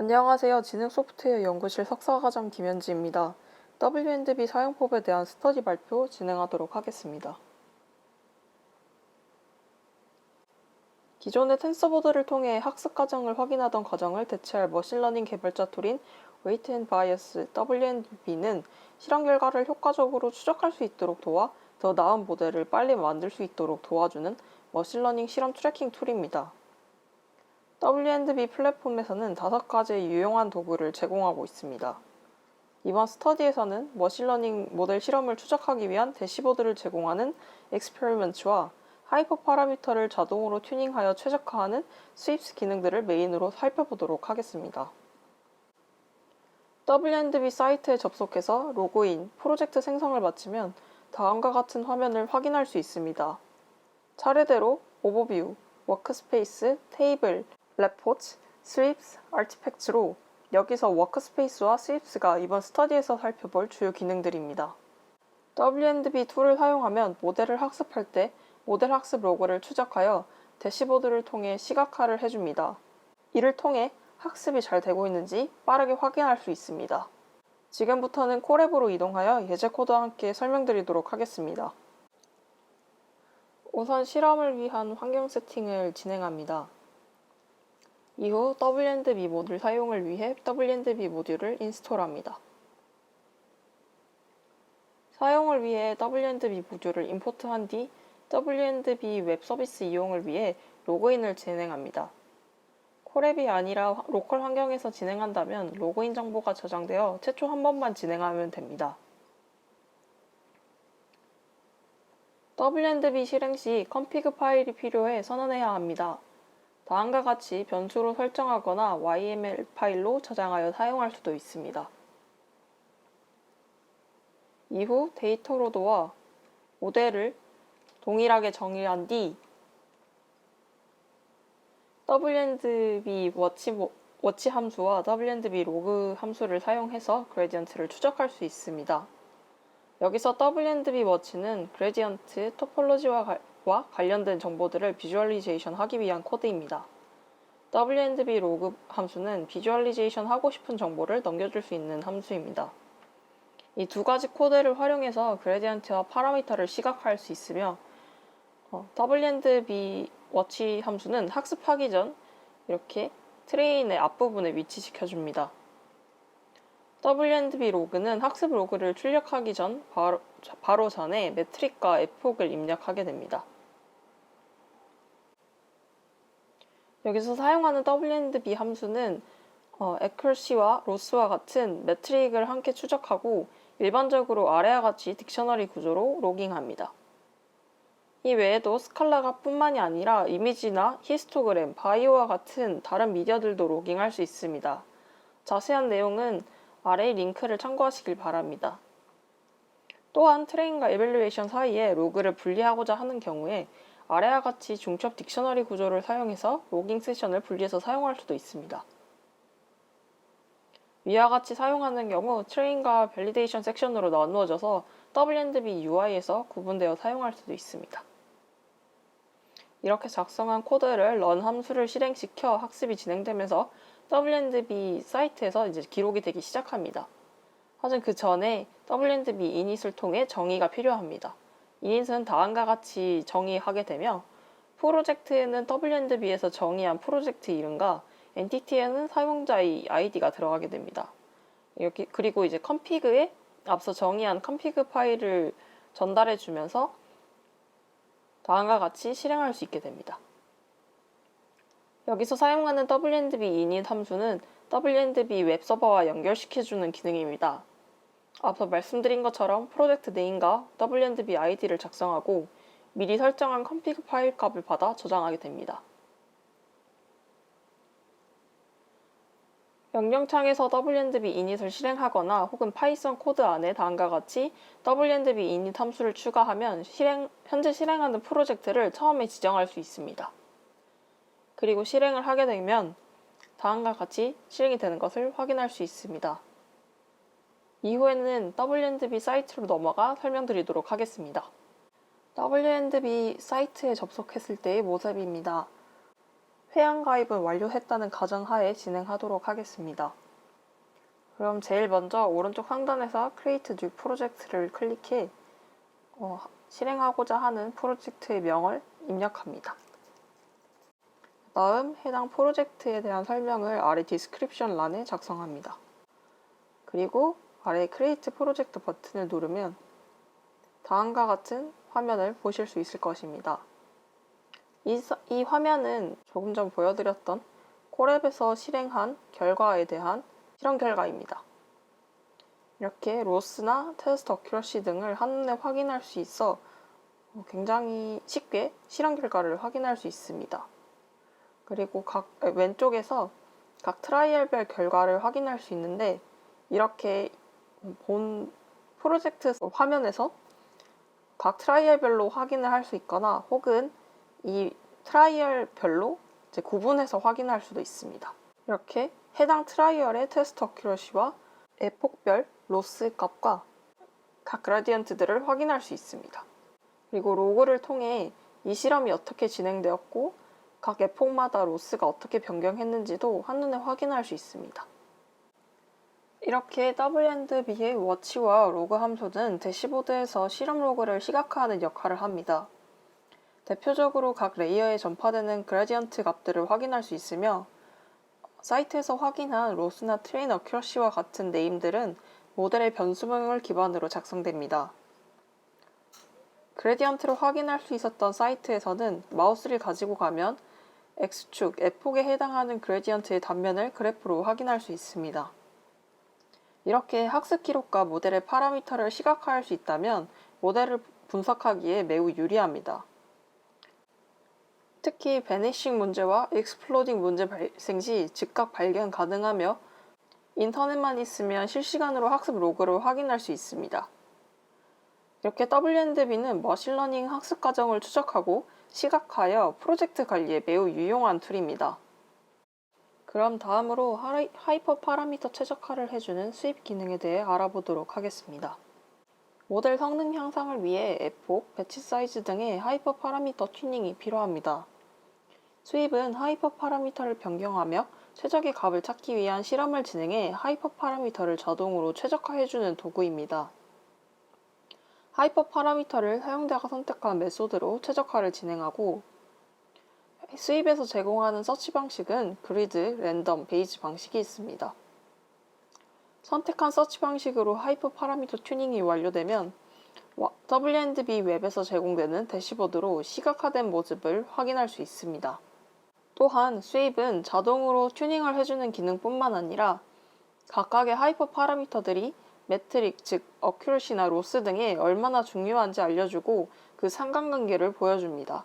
안녕하세요. 지능 소프트웨어 연구실 석사과정 김현지입니다. W&B 사용법에 대한 스터디 발표 진행하도록 하겠습니다. 기존의 텐서보드를 통해 학습 과정을 확인하던 과정을 대체할 머신러닝 개발자 툴인 Weight and Bias W&B는 실험 결과를 효과적으로 추적할 수 있도록 도와 더 나은 모델을 빨리 만들 수 있도록 도와주는 머신러닝 실험 트래킹 툴입니다. W&B 플랫폼에서는 다섯 가지의 유용한 도구를 제공하고 있습니다. 이번 스터디에서는 머신러닝 모델 실험을 추적하기 위한 대시보드를 제공하는 익스페리먼트와 하이퍼 파라미터를 자동으로 튜닝하여 최적화하는 스윕스 기능들을 메인으로 살펴보도록 하겠습니다. W&B 사이트에 접속해서 로그인, 프로젝트 생성을 마치면 다음과 같은 화면을 확인할 수 있습니다. 차례대로 오버뷰, 워크스페이스, 테이블, 레포트, 스윕스, 아티팩트로 여기서 워크스페이스와 스윕스가 이번 스터디에서 살펴볼 주요 기능들입니다. W&B 툴을 사용하면 모델을 학습할 때 모델 학습 로그를 추적하여 대시보드를 통해 시각화를 해줍니다. 이를 통해 학습이 잘 되고 있는지 빠르게 확인할 수 있습니다. 지금부터는 콜앱으로 이동하여 예제 코드와 함께 설명드리도록 하겠습니다. 우선 실험을 위한 환경 세팅을 진행합니다. 이후 W&B 모듈 사용을 위해 W&B 모듈을 인스톨합니다. 사용을 위해 W&B 모듈을 임포트한 뒤 W&B 웹 서비스 이용을 위해 로그인을 진행합니다. 콜앱이 아니라 로컬 환경에서 진행한다면 로그인 정보가 저장되어 최초 한 번만 진행하면 됩니다. W&B 실행 시 config 파일이 필요해 선언해야 합니다. 다음과 같이 변수로 설정하거나 YML 파일로 저장하여 사용할 수도 있습니다. 이후 데이터 로드와 모델을 동일하게 정의한 뒤 W&B 워치, 함수와 W&B 로그 함수를 사용해서 그레디언트를 추적할 수 있습니다. 여기서 W&B 워치는 그레디언트 토폴로지와 와 관련된 정보들을 비주얼리제이션 하기 위한 코드입니다. W&B 로그 함수는 비주얼리제이션 하고 싶은 정보를 넘겨줄 수 있는 함수입니다. 이 두 가지 코드를 활용해서 그레디언트와 파라미터를 시각화할 수 있으며 어, W&B 워치 함수는 학습하기 전 이렇게 트레인의 앞부분에 위치시켜줍니다. W&B 로그는 학습 로그를 출력하기 전 바로, 바로 전에 매트릭과 에폭을 입력하게 됩니다. 여기서 사용하는 W&B 함수는 어, accuracy와 loss와 같은 매트릭을 함께 추적하고 일반적으로 아래와 같이 딕셔너리 구조로 로깅합니다. 이 외에도 스칼라가 뿐만이 아니라 이미지나 히스토그램, 바이오와 같은 다른 미디어들도 로깅할 수 있습니다. 자세한 내용은 아래 링크를 참고하시길 바랍니다. 또한 트레인과 에밸류에이션 사이에 로그를 분리하고자 하는 경우에 아래와 같이 중첩 딕셔너리 구조를 사용해서 로깅 세션을 분리해서 사용할 수도 있습니다. 위와 같이 사용하는 경우 트레인과 밸리데이션 섹션으로 나누어져서 W&B UI에서 구분되어 사용할 수도 있습니다. 이렇게 작성한 코드를 run 함수를 실행시켜 학습이 진행되면서 W&B 사이트에서 이제 기록이 되기 시작합니다. 하지만 그 전에 W&B init을 통해 정의가 필요합니다. Init은 다음과 같이 정의하게 되며 프로젝트에는 W&B에서 정의한 프로젝트 이름과 엔티티에는 사용자의 아이디가 들어가게 됩니다. 이렇게 그리고 이제 config에 앞서 정의한 config 파일을 전달해 주면서 다음과 같이 실행할 수 있게 됩니다. 여기서 사용하는 W&B init 함수는 W&B 웹 서버와 연결시켜주는 기능입니다. 앞서 말씀드린 것처럼 프로젝트 네임과 W&B 아이디를 작성하고 미리 설정한 config 파일 값을 받아 저장하게 됩니다. 명령창에서 W&B init을 실행하거나 혹은 파이썬 코드 안에 다음과 같이 W&B init 함수를 추가하면 실행, 현재 실행하는 프로젝트를 처음에 지정할 수 있습니다. 그리고 실행을 하게 되면 다음과 같이 실행이 되는 것을 확인할 수 있습니다. 이후에는 W&B 사이트로 넘어가 설명드리도록 하겠습니다. W&B 사이트에 접속했을 때의 모습입니다. 회원 가입은 완료했다는 가정하에 진행하도록 하겠습니다. 그럼 제일 먼저 오른쪽 상단에서 Create New Project를 클릭해 어, 실행하고자 하는 프로젝트의 명을 입력합니다. 다음 해당 프로젝트에 대한 설명을 아래 디스크립션 란에 작성합니다. 그리고 아래 Create Project 버튼을 누르면 다음과 같은 화면을 보실 수 있을 것입니다. 이, 서- 이 화면은 조금 전 보여드렸던 콜앱에서 실행한 결과에 대한 실험 결과입니다. 이렇게 로스나 테스트 어큐러시 등을 한눈에 확인할 수 있어 어, 굉장히 쉽게 실험 결과를 확인할 수 있습니다. 그리고 각 에, 왼쪽에서 각 트라이얼별 결과를 확인할 수 있는데 이렇게 본 프로젝트 화면에서 각 트라이얼별로 확인을 할 수 있거나 혹은 이 트라이얼별로 이제 구분해서 확인할 수도 있습니다. 이렇게 해당 트라이얼의 테스트 어큐러시와 에폭별 로스 값과 각 그라디언트들을 확인할 수 있습니다. 그리고 로그를 통해 이 실험이 어떻게 진행되었고 각 에폭마다 로스가 어떻게 변경했는지도 한눈에 확인할 수 있습니다. 이렇게 W&B의 워치와 로그 함수는 대시보드에서 실험 로그를 시각화하는 역할을 합니다. 대표적으로 각 레이어에 전파되는 그라디언트 값들을 확인할 수 있으며 사이트에서 확인한 로스나 트레인 어큐러시와 같은 네임들은 모델의 변수명을 기반으로 작성됩니다. 그레디언트를 확인할 수 있었던 사이트에서는 마우스를 가지고 가면 X축, F폭에 해당하는 그레디언트의 단면을 그래프로 확인할 수 있습니다. 이렇게 학습 기록과 모델의 파라미터를 시각화할 수 있다면 모델을 분석하기에 매우 유리합니다. 특히 베니싱 문제와 익스플로딩 문제 발생 시 즉각 발견 가능하며 인터넷만 있으면 실시간으로 학습 로그를 확인할 수 있습니다. 이렇게 W&B는 머신러닝 학습 과정을 추적하고 시각화하여 프로젝트 관리에 매우 유용한 툴입니다. 그럼 다음으로 하이- 하이퍼 파라미터 최적화를 해주는 수입 기능에 대해 알아보도록 하겠습니다. 모델 성능 향상을 위해 에폭, 배치 사이즈 등의 하이퍼 파라미터 튜닝이 필요합니다. 수입은 하이퍼 파라미터를 변경하며 최적의 값을 찾기 위한 실험을 진행해 하이퍼 파라미터를 자동으로 최적화해주는 도구입니다. 하이퍼 파라미터를 사용자가 선택한 메소드로 최적화를 진행하고 수입에서 제공하는 서치 방식은 그리드, 랜덤, 베이지 방식이 있습니다. 선택한 서치 방식으로 하이퍼 파라미터 튜닝이 완료되면 와- W&B 웹에서 제공되는 대시보드로 시각화된 모습을 확인할 수 있습니다. 또한 수입은 자동으로 튜닝을 해주는 기능뿐만 아니라 각각의 하이퍼 파라미터들이 매트릭, 즉 어큐러시나 로스 등에 얼마나 중요한지 알려주고 그 상관관계를 보여줍니다.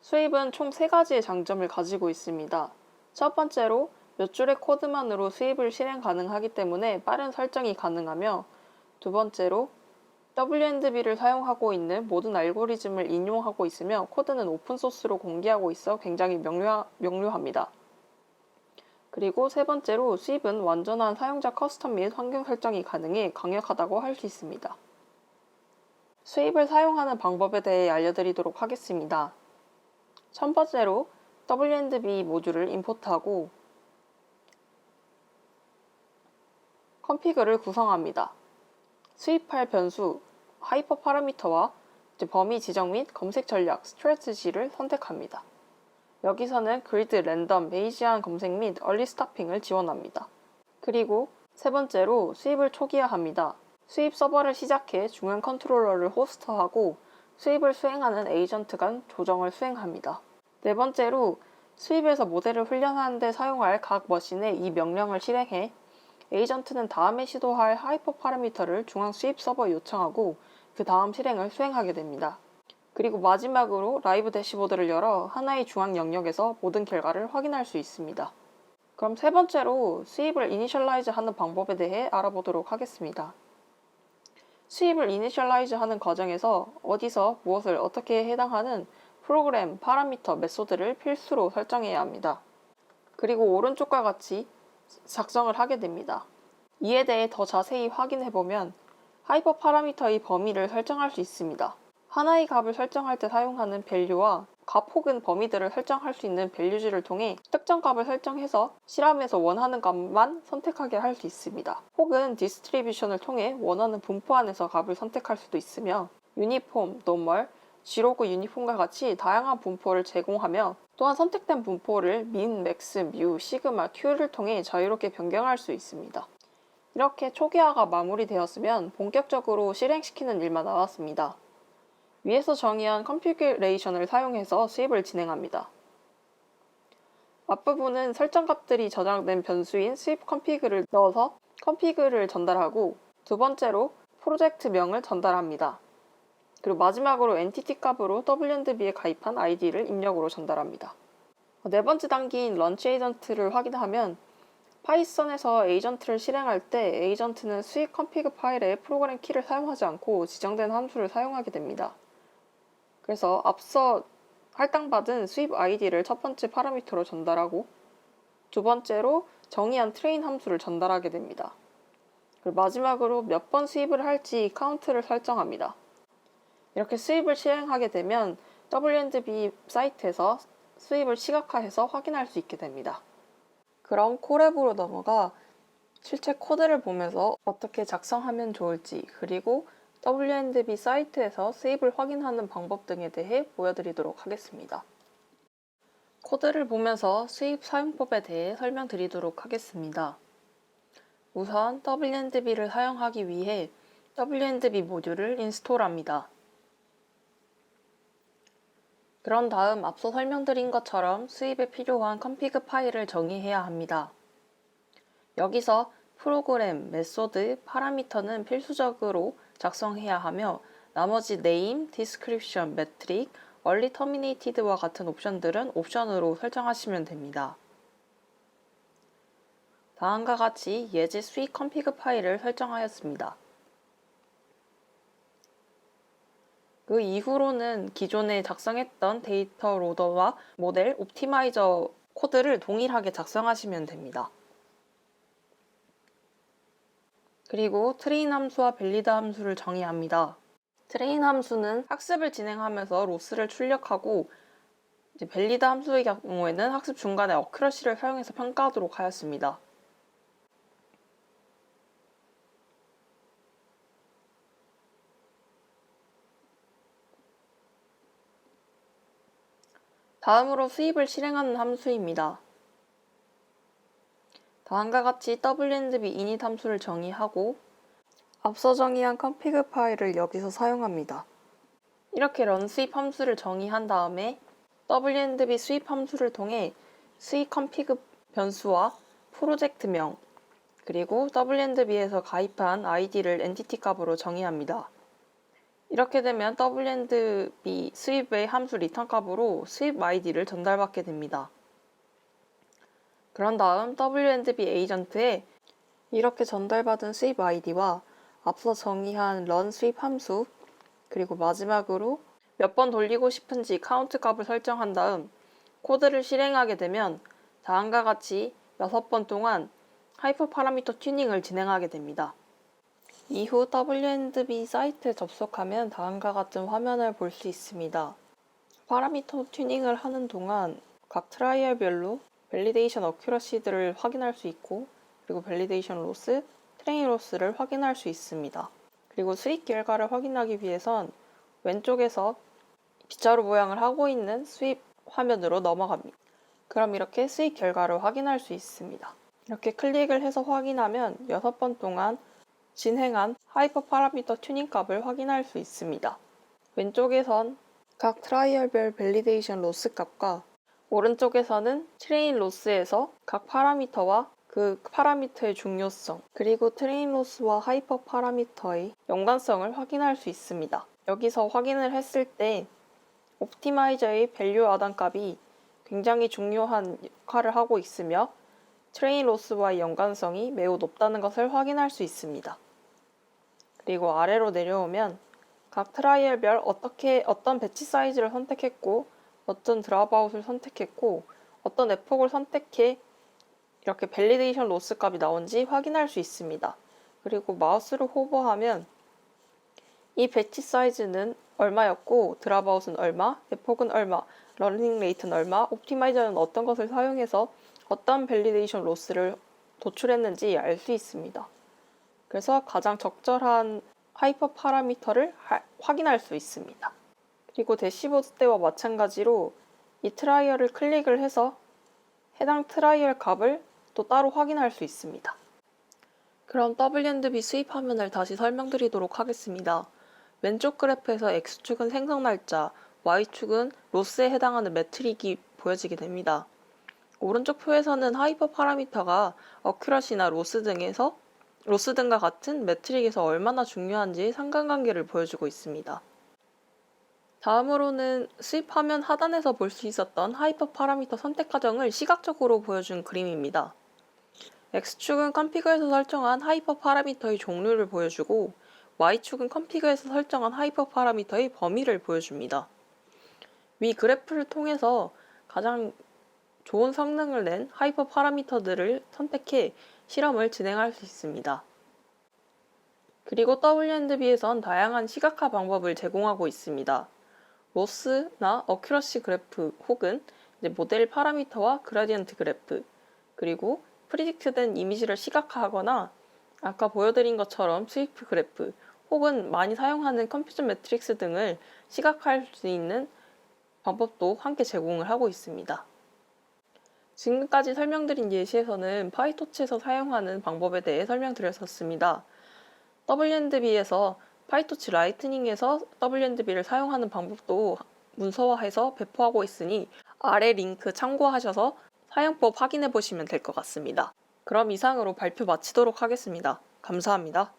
수입은 총세 가지의 장점을 가지고 있습니다. 첫 번째로 몇 줄의 코드만으로 수입을 실행 가능하기 때문에 빠른 설정이 가능하며 두 번째로 W&B를 사용하고 있는 모든 알고리즘을 인용하고 있으며 코드는 오픈소스로 공개하고 있어 굉장히 명료하, 명료합니다. 그리고 세 번째로 수입은 완전한 사용자 커스텀 및 환경 설정이 가능해 강력하다고 할 수 있습니다. 수입을 사용하는 방법에 대해 알려드리도록 하겠습니다. 첫 번째로 W&B 모듈을 임포트하고 컴피그를 구성합니다. 수입할 변수 하이퍼 파라미터와 범위 지정 및 검색 전략 스트레티지를 선택합니다. 여기서는 그리드 랜덤 베이지안 검색 및 얼리 스타핑을 지원합니다. 그리고 세 번째로 수입을 초기화합니다. 수입 서버를 시작해 중앙 컨트롤러를 호스트하고 수입을 수행하는 에이전트 간 조정을 수행합니다. 네 번째로 수입에서 모델을 훈련하는 데 사용할 각 머신에 이 명령을 실행해 에이전트는 다음에 시도할 하이퍼 파라미터를 중앙 수입 서버에 요청하고 그 다음 실행을 수행하게 됩니다. 그리고 마지막으로 라이브 대시보드를 열어 하나의 중앙 영역에서 모든 결과를 확인할 수 있습니다. 그럼 세 번째로 수입을 이니셜라이즈 하는 방법에 대해 알아보도록 하겠습니다. 수입을 이니셜라이즈 하는 과정에서 어디서 무엇을 어떻게 해당하는 프로그램, 파라미터, 메소드를 필수로 설정해야 합니다. 그리고 오른쪽과 같이 작성을 하게 됩니다. 이에 대해 더 자세히 확인해 보면 하이퍼 파라미터의 범위를 설정할 수 있습니다. 하나의 값을 설정할 때 사용하는 value와 값 혹은 범위들을 설정할 수 있는 밸류즈를 통해 특정 값을 설정해서 실험에서 원하는 값만 선택하게 할 수 있습니다. 혹은 디스트리뷰션을 통해 원하는 분포 안에서 값을 선택할 수도 있으며 유니폼, 노멀, 지로그 유니폼과 같이 다양한 분포를 제공하며 또한 선택된 분포를 민, 맥스, 뮤, 시그마, 큐를 통해 자유롭게 변경할 수 있습니다. 이렇게 초기화가 마무리되었으면 본격적으로 실행시키는 일만 남았습니다. 위에서 정의한 컨피규레이션을 사용해서 수입을 진행합니다. 앞부분은 설정 값들이 저장된 변수인 수입 컨피그를 넣어서 컨피그를 전달하고 두 번째로 프로젝트명을 전달합니다. 그리고 마지막으로 엔티티 값으로 WNDB에 가입한 아이디를 입력으로 전달합니다. 네 번째 단계인 런치 에이전트를 확인하면 파이썬에서 에이전트를 실행할 때 에이전트는 수익 컨피그 파일에 프로그램 키를 사용하지 않고 지정된 함수를 사용하게 됩니다. 그래서 앞서 할당받은 수입 아이디를 첫 번째 파라미터로 전달하고 두 번째로 정의한 트레인 함수를 전달하게 됩니다. 그리고 마지막으로 몇 번 수입을 할지 카운트를 설정합니다. 이렇게 수입을 실행하게 되면 WNDB 사이트에서 수입을 시각화해서 확인할 수 있게 됩니다. 그럼 콜앱으로 넘어가 실제 코드를 보면서 어떻게 작성하면 좋을지 그리고 WNDB 사이트에서 수입을 확인하는 방법 등에 대해 보여드리도록 하겠습니다. 코드를 보면서 수입 사용법에 대해 설명드리도록 하겠습니다. 우선 WNDB를 사용하기 위해 WNDB 모듈을 인스톨합니다. 그런 다음 앞서 설명드린 것처럼 수입에 필요한 컨피그 파일을 정의해야 합니다. 여기서 프로그램, 메소드, 파라미터는 필수적으로 작성해야 하며 나머지 name, description, metric, early terminated와 같은 옵션들은 옵션으로 설정하시면 됩니다. 다음과 같이 예제 수익 컨피그 파일을 설정하였습니다. 그 이후로는 기존에 작성했던 데이터 로더와 모델 옵티마이저 코드를 동일하게 작성하시면 됩니다. 그리고 트레인 함수와 밸리드 함수를 정의합니다. 트레인 함수는 학습을 진행하면서 로스를 출력하고 밸리드 함수의 경우에는 학습 중간에 어크러시를 사용해서 평가하도록 하였습니다. 다음으로 수입을 실행하는 함수입니다. 다음과 같이 WNDB init 함수를 정의하고 앞서 정의한 config 파일을 여기서 사용합니다. 이렇게 run 수입 함수를 정의한 다음에 WNDB 수입 함수를 통해 수입 config 변수와 프로젝트명 그리고 WNDB에서 가입한 ID를 엔티티 값으로 정의합니다. 이렇게 되면 WNDB 수입의 함수 리턴 값으로 수입 ID를 전달받게 됩니다. 그런 다음 WNDB 에이전트에 이렇게 전달받은 수입 아이디와 앞서 정의한 run 수입 함수 그리고 마지막으로 몇 번 돌리고 싶은지 카운트 값을 설정한 다음 코드를 실행하게 되면 다음과 같이 6번 동안 하이퍼 파라미터 튜닝을 진행하게 됩니다. 이후 WNDB 사이트에 접속하면 다음과 같은 화면을 볼 수 있습니다. 파라미터 튜닝을 하는 동안 각 트라이얼별로 밸리데이션 어큐러시들을 확인할 수 있고 그리고 밸리데이션 로스, 트레인 로스를 확인할 수 있습니다. 그리고 수익 결과를 확인하기 위해선 왼쪽에서 빗자루 모양을 하고 있는 수입 화면으로 넘어갑니다. 그럼 이렇게 수익 결과를 확인할 수 있습니다. 이렇게 클릭을 해서 확인하면 6번 동안 진행한 하이퍼 파라미터 튜닝 값을 확인할 수 있습니다. 왼쪽에선 각 트라이얼별 밸리데이션 로스 값과 오른쪽에서는 트레인 로스에서 각 파라미터와 그 파라미터의 중요성, 그리고 트레인 로스와 하이퍼 파라미터의 연관성을 확인할 수 있습니다. 여기서 확인을 했을 때 옵티마이저의 밸류 아단 값이 굉장히 중요한 역할을 하고 있으며 트레인 로스와의 연관성이 매우 높다는 것을 확인할 수 있습니다. 그리고 아래로 내려오면 각 트라이얼별 어떻게 어떤 배치 사이즈를 선택했고 어떤 드랍아웃을 선택했고 어떤 에폭을 선택해 이렇게 밸리데이션 로스 값이 나온지 확인할 수 있습니다. 그리고 마우스를 호버하면 이 배치 사이즈는 얼마였고 드랍아웃은 얼마, 에폭은 얼마 러닝 레이트는 얼마, 옵티마이저는 어떤 것을 사용해서 어떤 밸리데이션 로스를 도출했는지 알 수 있습니다. 그래서 가장 적절한 하이퍼 파라미터를 하- 확인할 수 있습니다. 그리고 대시보드 때와 마찬가지로 이 트라이얼을 클릭을 해서 해당 트라이얼 값을 또 따로 확인할 수 있습니다. 그럼 W&B 수입 화면을 다시 설명드리도록 하겠습니다. 왼쪽 그래프에서 X축은 생성 날짜, Y축은 로스에 해당하는 매트릭이 보여지게 됩니다. 오른쪽 표에서는 하이퍼 파라미터가 어큐러시나 로스 등에서 로스 등과 같은 매트릭에서 얼마나 중요한지 상관관계를 보여주고 있습니다. 다음으로는 수입 화면 하단에서 볼 수 있었던 하이퍼 파라미터 선택 과정을 시각적으로 보여준 그림입니다. X축은 컴피그에서 설정한 하이퍼 파라미터의 종류를 보여주고 Y축은 컴피그에서 설정한 하이퍼 파라미터의 범위를 보여줍니다. 위 그래프를 통해서 가장 좋은 성능을 낸 하이퍼 파라미터들을 선택해 실험을 진행할 수 있습니다. 그리고 W&B에선 다양한 시각화 방법을 제공하고 있습니다. 로스나 어큐러시 그래프 혹은 모델 파라미터와 그라디언트 그래프 그리고 프리딕트된 이미지를 시각화하거나 아까 보여드린 것처럼 스위프 그래프 혹은 많이 사용하는 컴퓨전 매트릭스 등을 시각화할 수 있는 방법도 함께 제공을 하고 있습니다. 지금까지 설명드린 예시에서는 파이토치에서 사용하는 방법에 대해 설명드렸었습니다. W&B에서 파이토치 라이트닝에서 W&B를 사용하는 방법도 문서화해서 배포하고 있으니 아래 링크 참고하셔서 사용법 확인해 보시면 될 것 같습니다. 그럼 이상으로 발표 마치도록 하겠습니다. 감사합니다.